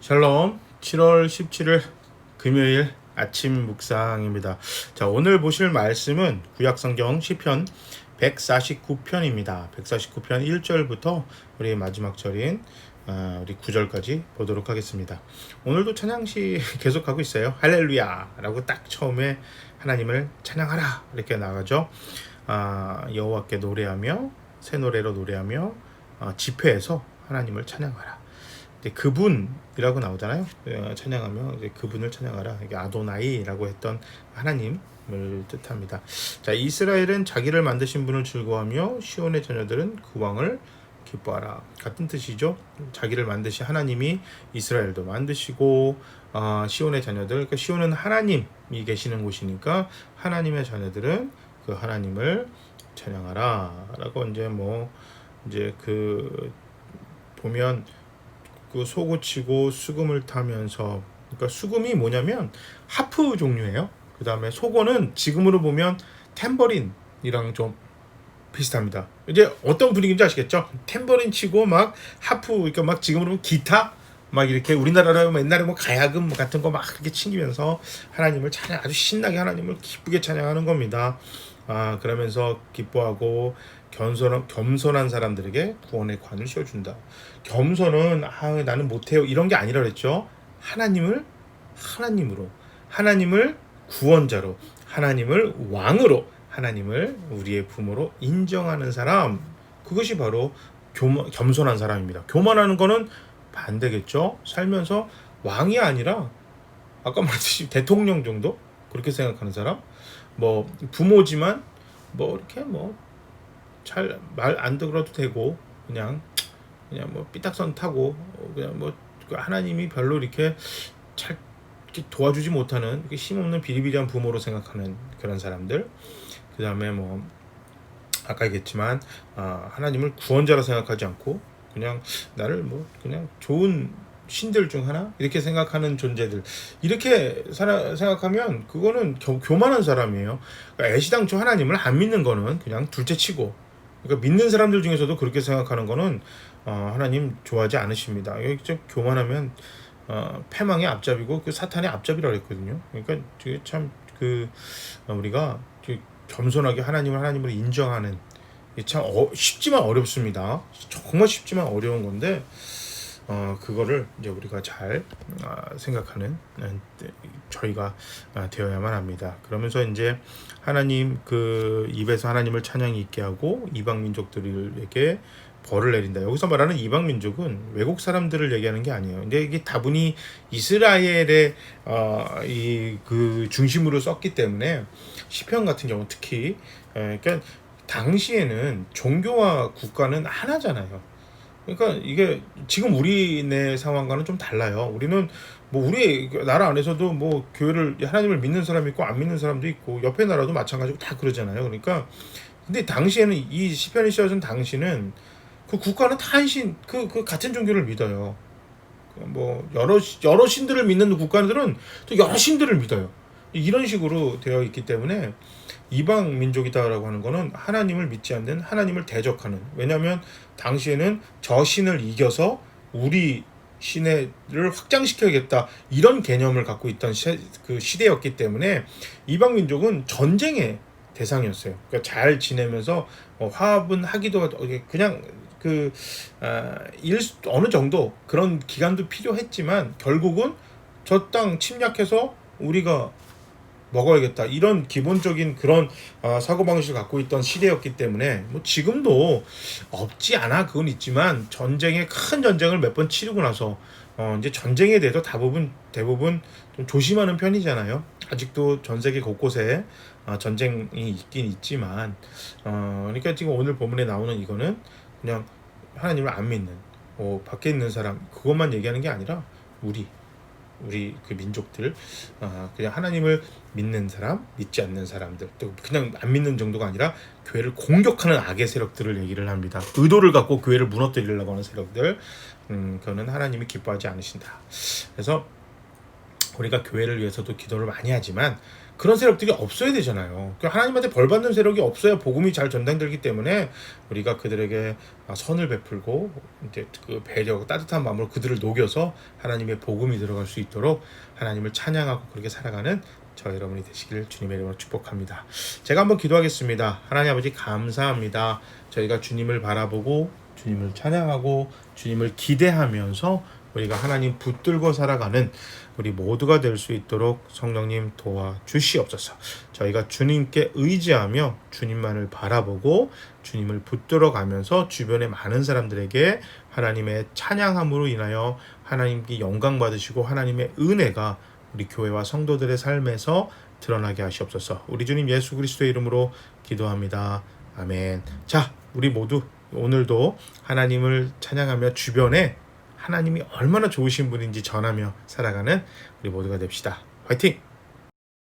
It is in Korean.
샬롬 7월 17일 금요일 아침 묵상입니다. 자, 오늘 보실 말씀은 구약성경 시편 149편입니다. 149편 1절부터 우리 마지막 절인 어, 우리 9절까지 보도록 하겠습니다. 오늘도 찬양시 계속하고 있어요. 할렐루야 라고 딱 처음에 하나님을 찬양하라 이렇게 나가죠. 아, 여호와께 노래하며 새 노래로 노래하며 어, 집회에서 하나님을 찬양하라. 그분이라고 나오잖아요. 어, 찬양하며 이제 그분을 찬양하라. 이게 아도나이라고 했던 하나님을 뜻합니다. 자, 이스라엘은 자기를 만드신 분을 즐거워하며 시온의 자녀들은 그 왕을 기뻐하라. 같은 뜻이죠. 자기를 만드신 하나님이 이스라엘도 만드시고 어, 시온의 자녀들, 그러니까 시온은 하나님이 계시는 곳이니까 하나님의 자녀들은 그 하나님을 찬양하라라고 이제 뭐 이제 그 보면 그 소고치고 수금을 타면서 그러니까 수금이 뭐냐면 하프 종류예요. 그 다음에 소고는 지금으로 보면 탬버린이랑 좀 비슷합니다. 이제 어떤 분위기인지 아시겠죠? 탬버린 치고 막 하프 그러니까 막 지금으로 보면 기타 막 이렇게 우리나라로 하면 옛날에 뭐 가야금 같은 거막 그렇게 챙기면서 하나님을 찬양 아주 신나게 하나님을 기쁘게 찬양하는 겁니다. 아 그러면서 기뻐하고 겸손한 겸손한 사람들에게 구원의 관을 씌워준다. 겸손은 아 나는 못해요 이런 게 아니라 그랬죠. 하나님을 하나님으로 하나님을 구원자로 하나님을 왕으로 하나님을 우리의 부모로 인정하는 사람 그것이 바로 교만, 겸손한 사람입니다. 교만하는 거는 반대겠죠. 살면서 왕이 아니라 아까 말했듯이 대통령 정도 그렇게 생각하는 사람 뭐 부모지만 뭐 이렇게 뭐 잘 말 안 들어도 되고 그냥 그냥 뭐 삐딱선 타고 그냥 뭐 하나님이 별로 이렇게 잘 이렇게 도와주지 못하는 이렇게 힘없는 비리비리한 부모로 생각하는 그런 사람들. 그 다음에 뭐 아까 얘기했지만 아, 하나님을 구원자로 생각하지 않고 그냥 나를 뭐 그냥 좋은 신들 중 하나? 이렇게 생각하는 존재들. 이렇게 살아, 생각하면 그거는 교, 교만한 사람이에요. 그러니까 애시당초 하나님을 안 믿는 거는 그냥 둘째치고 그러니까 믿는 사람들 중에서도 그렇게 생각하는 거는 어, 하나님 좋아하지 않으십니다. 여기 좀 교만하면 어, 패망의 앞잡이고 그 사탄의 앞잡이라고 했거든요. 그러니까 되게 참그 어, 우리가 겸손하게 하나님을 하나님으로 인정하는 참 어, 쉽지만 어렵습니다. 정말 쉽지만 어려운 건데 어, 그거를 이제 우리가 잘 어, 생각하는 어, 저희가 어, 되어야만 합니다. 그러면서 이제 하나님 그 입에서 하나님을 찬양이 있게 하고 이방 민족들에게 벌을 내린다. 여기서 말하는 이방 민족은 외국 사람들을 얘기하는 게 아니에요. 근데 이게 다분히 이스라엘의 어, 이그 중심으로 썼기 때문에 시편 같은 경우 특히 에, 그러니까 당시에는 종교와 국가는 하나잖아요. 그러니까 이게 지금 우리네 상황과는 좀 달라요. 우리는 뭐 우리 나라 안에서도 뭐 교회를 하나님을 믿는 사람이 있고 안 믿는 사람도 있고 옆에 나라도 마찬가지고 다 그러잖아요. 그러니까 근데 당시에는 이 시편이 씌워진 당시는 그 국가는 다 한신 그, 그 같은 종교를 믿어요. 뭐 여러 여러 신들을 믿는 국가들은 또 여러 신들을 믿어요. 이런 식으로 되어 있기 때문에 이방 민족이다라고 하는 거는 하나님을 믿지 않는 하나님을 대적하는 왜냐하면 당시에는 저 신을 이겨서 우리 신을 확장시켜야겠다 이런 개념을 갖고 있던 시, 그 시대였기 때문에 이방 민족은 전쟁의 대상이었어요. 그러니까 잘 지내면서 어, 화합은 하기도 그냥 그 어, 일, 어느 정도 그런 기간도 필요했지만 결국은 저 땅 침략해서 우리가 먹어야겠다 이런 기본적인 그런 어, 사고 방식을 갖고 있던 시대였기 때문에 뭐 지금도 없지 않아 그건 있지만 전쟁에 큰 전쟁을 몇 번 치르고 나서 어, 이제 전쟁에 대해서 대부분 대부분 좀 조심하는 편이잖아요. 아직도 전 세계 곳곳에 어, 전쟁이 있긴 있지만 어, 그러니까 지금 오늘 본문에 나오는 이거는 그냥 하나님을 안 믿는 어, 밖에 있는 사람 그것만 얘기하는 게 아니라 우리 우리 그 민족들 어, 그냥 하나님을 믿는 사람, 믿지 않는 사람들, 또 그냥 안 믿는 정도가 아니라 교회를 공격하는 악의 세력들을 얘기를 합니다. 의도를 갖고 교회를 무너뜨리려고 하는 세력들, 음, 그거는 하나님이 기뻐하지 않으신다. 그래서 우리가 교회를 위해서도 기도를 많이 하지만 그런 세력들이 없어야 되잖아요. 그 하나님한테 벌 받는 세력이 없어야 복음이 잘 전달되기 때문에 우리가 그들에게 선을 베풀고 이제 그 배려, 따뜻한 마음으로 그들을 녹여서 하나님의 복음이 들어갈 수 있도록 하나님을 찬양하고 그렇게 살아가는 저 여러분이 되시기를 주님의 이름으로 축복합니다. 제가 한번 기도하겠습니다. 하나님 아버지 감사합니다. 저희가 주님을 바라보고 주님을 찬양하고 주님을 기대하면서 우리가 하나님 붙들고 살아가는 우리 모두가 될 수 있도록 성령님 도와 주시옵소서. 저희가 주님께 의지하며 주님만을 바라보고 주님을 붙들어 가면서 주변의 많은 사람들에게 하나님의 찬양함으로 인하여 하나님께 영광 받으시고 하나님의 은혜가 우리 교회와 성도들의 삶에서 드러나게 하시옵소서. 우리 주님 예수 그리스도의 이름으로 기도합니다. 아멘. 자, 우리 모두 오늘도 하나님을 찬양하며 주변에 하나님이 얼마나 좋으신 분인지 전하며 살아가는 우리 모두가 됩시다. 화이팅!